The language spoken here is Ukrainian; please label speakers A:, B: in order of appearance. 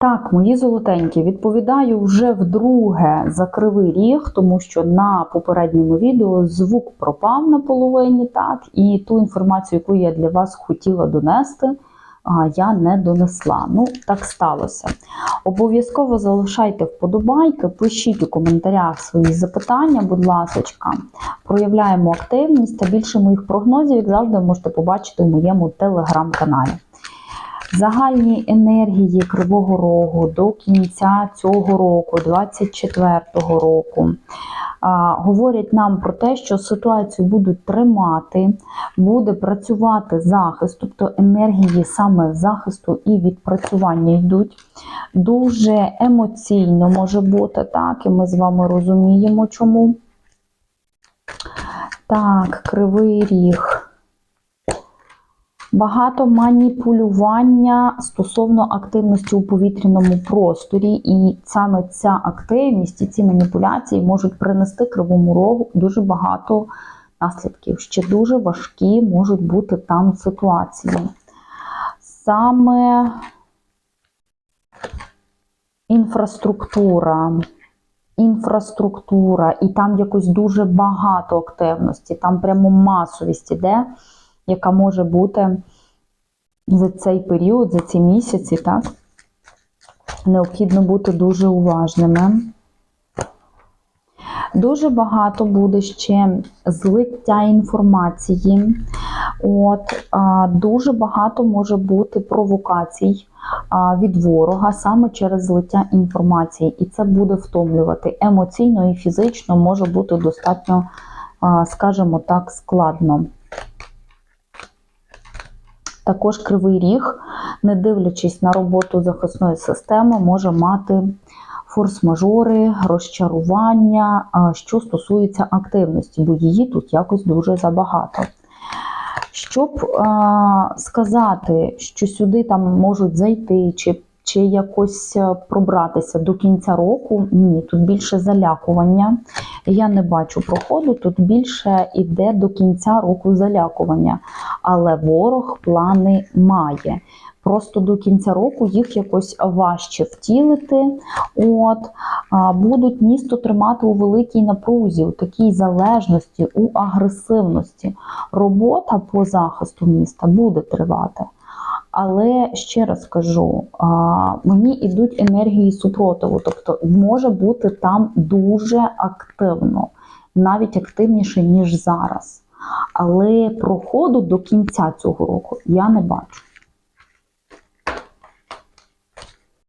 A: Так, мої золотенькі, відповідаю вже вдруге за кривий ріг, тому що на попередньому відео звук пропав на половині, так, і ту інформацію, яку я для вас хотіла донести, я не донесла. Ну, так сталося. Обов'язково залишайте вподобайки, пишіть у коментарях свої запитання, будь ласка. Проявляємо активність та більше моїх прогнозів, як завжди, можете побачити в моєму телеграм-каналі. Загальні енергії Кривого Рогу до кінця цього року, 24-го року, говорять нам про те, що ситуацію будуть тримати, буде працювати захист, тобто енергії саме захисту і відпрацювання йдуть. Дуже емоційно може бути, так, і ми з вами розуміємо, чому. Так, кривий ріг. Багато маніпулювання стосовно активності у повітряному просторі, і саме ця активність і ці маніпуляції можуть принести кривому рогу дуже багато наслідків. Ще дуже важкі можуть бути там ситуації. Саме інфраструктура. Інфраструктура, і там якось дуже багато активності, там прямо масовість іде яка може бути за цей період, за ці місяці, так? Необхідно бути дуже уважними. Дуже багато буде ще злиття інформації. От, Дуже багато може бути провокацій від ворога саме через злиття інформації. І це буде втомлювати. Емоційно і фізично може бути достатньо, скажімо так, складно. Також кривий ріг, не дивлячись на роботу захисної системи, може мати форс-мажори, розчарування, що стосується активності, бо її тут якось дуже забагато. Щоб а, сказати, що сюди там можуть зайти, чи чи якось пробратися до кінця року, ні, тут більше залякування. Я не бачу проходу, тут більше йде до кінця року залякування. Але ворог плани має. Просто до кінця року їх якось важче втілити. От, Будуть місто тримати у великій напрузі, у такій залежності, у агресивності. Робота по захисту міста буде тривати. Але ще раз кажу, мені йдуть енергії супротиву, тобто може бути там дуже активно, навіть активніше, ніж зараз. Але проходу до кінця цього року я не бачу.